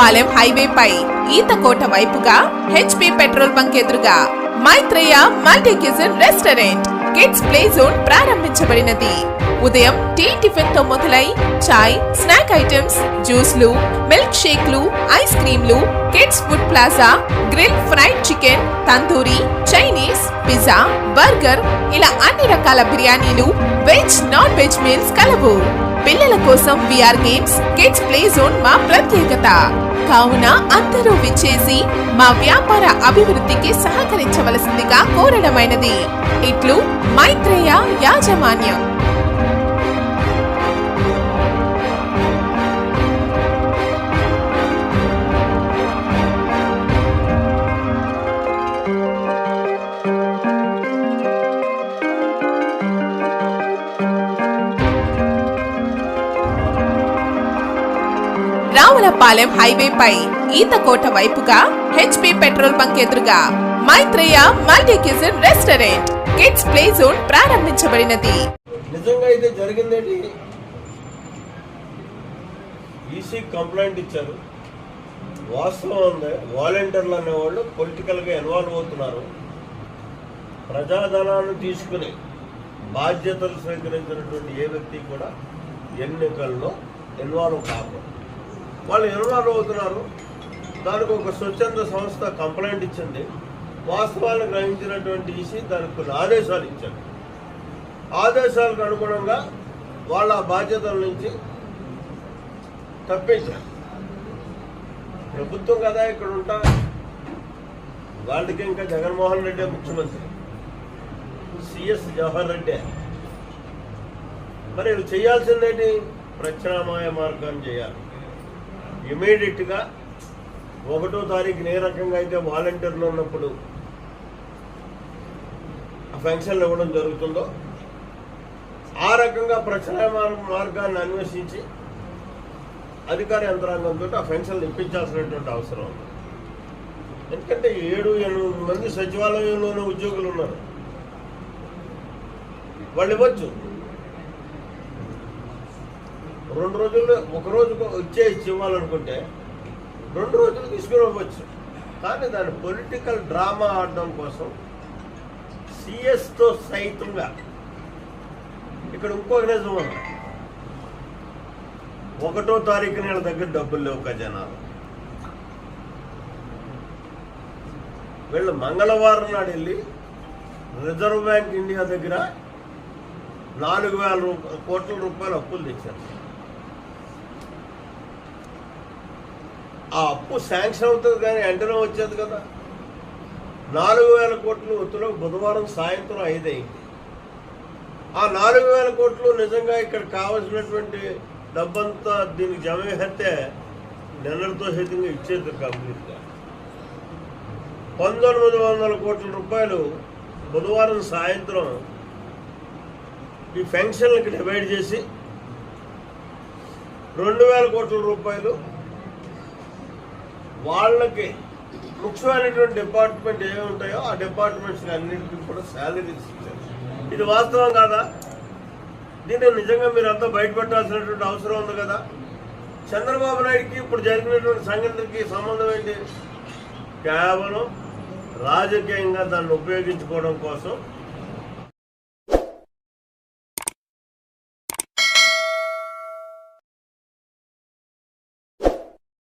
రావులపాలెం హైవేపై ఈతకోట వైపుగా HP petrol bunk ఎదురుగా Maitreya multi kitchen restaurant. Kids play zone ప్రారంభించబడినది. ఉదయం tea టిఫిన్తో మొదలై చాయ్ స్నాక్ ఐటమ్స్ జ్యూస్లు మిల్క్ షేక్లు ice క్రీంలు kids food plaza grill fried chicken tandoori Chinese pizza burger ఇలా అన్ని రకాల బిర్యానీలు వెజ్ నాన్ వెజ్ మీల్స్ కలవు. పిల్లల కోసం VR games kids play zone మా ప్రత్యేకత. కావున అందరూ విచ్చేసి మా వ్యాపార అభివృద్ధికి సహకరించవలసిందిగా కోరడమైనది. ఇట్లు మైత్రేయ యాజమాన్యం. రావులపాలెం హైవేపై ఈతకోట వైపుగా హెచ్పి పెట్రోల్ బంక్ ఎదురుగా Maitreya multi kitchen restaurant. Kids play zone ప్రారంభించబడినది. నిజంగా ఇది జరిగిందేంటి? ఈసీ కంప్లైంట్ ఇచ్చారు. వాస్తవం ఉంది. వాలంటీర్లు అనేవాళ్ళు పొలిటికల్గా ఇన్వాల్వ్ అవుతున్నారు. ప్రజాధనాన్ని తీసుకుని బాధ్యతలు స్వీకరించినటువంటి ఏ వ్యక్తి కూడా ఎన్నికల్లో ఇన్వాల్వ్ కాకూడదు. వాళ్ళు ఇన్వాల్వ్ అవుతున్నారు దానికి ఒక స్వచ్ఛంద సంస్థ కంప్లైంట్ ఇచ్చింది. వాస్తవాలను గ్రహించినటువంటి ఈసీ దానికి కొన్ని ఆదేశాలు ఇచ్చారు. ఆదేశాలకు అనుగుణంగా వాళ్ళ బాధ్యతల నుంచి తప్పించారు. ప్రభుత్వం కదా ఇక్కడ ఉంటా. వాళ్ళకి ఇంకా జగన్మోహన్ రెడ్డి ముఖ్యమంత్రి. సిఎస్ జవహర్ రెడ్డి. మరి వీళ్ళు చేయాల్సిందేంటి? ప్రత్యామ్నాయ మార్గాన్ని చేయాలి. ఇమీడియట్గా ఒకటో తారీఖున ఏ రకంగా అయితే వాలంటీర్లు ఉన్నప్పుడు ఆ ఫంక్షన్లు ఇవ్వడం జరుగుతుందో ఆ రకంగా ప్రత్యామ్నాయ మార్గాన్ని అన్వేషించి అధికార యంత్రాంగంతో ఆ పెన్షన్లు ఇప్పించాల్సినటువంటి అవసరం ఉంది. ఎందుకంటే ఏడు ఎనిమిది మంది సచివాలయంలోనే ఉద్యోగులు ఉన్నారు. వాళ్ళు ఇవ్వచ్చు. రెండు రోజుల్లో ఒక రోజు వచ్చే ఇవ్వాలనుకుంటే రెండు రోజులు తీసుకుని ఇవ్వచ్చు కానీ దాని పొలిటికల్ డ్రామా ఆడడం కోసం సిఎస్తో సైతంగా ఇక్కడ ఇంకొక నిజం ఉంది. ఒకటో తారీఖు నెల దగ్గర డబ్బులు లేవు ఖజానాలు. వీళ్ళు మంగళవారం నాడు వెళ్ళి రిజర్వ్ బ్యాంక్ ఇండియా దగ్గర నాలుగు వేల రూప కోట్ల రూపాయలు అప్పులు తెచ్చారు. ఆ అప్పు శాంక్షన్ అవుతుంది కానీ వెంటనే వచ్చేది కదా. నాలుగు వేల కోట్లు ఒత్తులో బుధవారం సాయంత్రం ఐదు అయింది ఆ నాలుగు వేల కోట్లు నిజంగా ఇక్కడ కావలసినటువంటి డబ్బంతా దీనికి జమ చేస్తే నెలలతో సైతంగా ఇచ్చేది కంప్లీట్గా. పంతొమ్మిది వందల కోట్ల రూపాయలు బుధవారం సాయంత్రం ఈ పెన్షన్లకు డివైడ్ చేసి రెండు వేల కోట్ల రూపాయలు వాళ్ళకి ముఖ్యమైనటువంటి డిపార్ట్మెంట్ ఏమి ఉంటాయో ఆ డిపార్ట్మెంట్స్ అన్నింటికి కూడా శాలరీస్ ఇచ్చారు ఇది వాస్తవం కాదా? దీన్ని నిజంగా మీరు అంతా బయటపెట్టాల్సినటువంటి అవసరం ఉంది కదా? చంద్రబాబు నాయుడుకి ఇప్పుడు జరిగినటువంటి సంఘటనకి సంబంధం ఏంటి? కేవలం రాజకీయంగా దాన్ని ఉపయోగించుకోవడం కోసం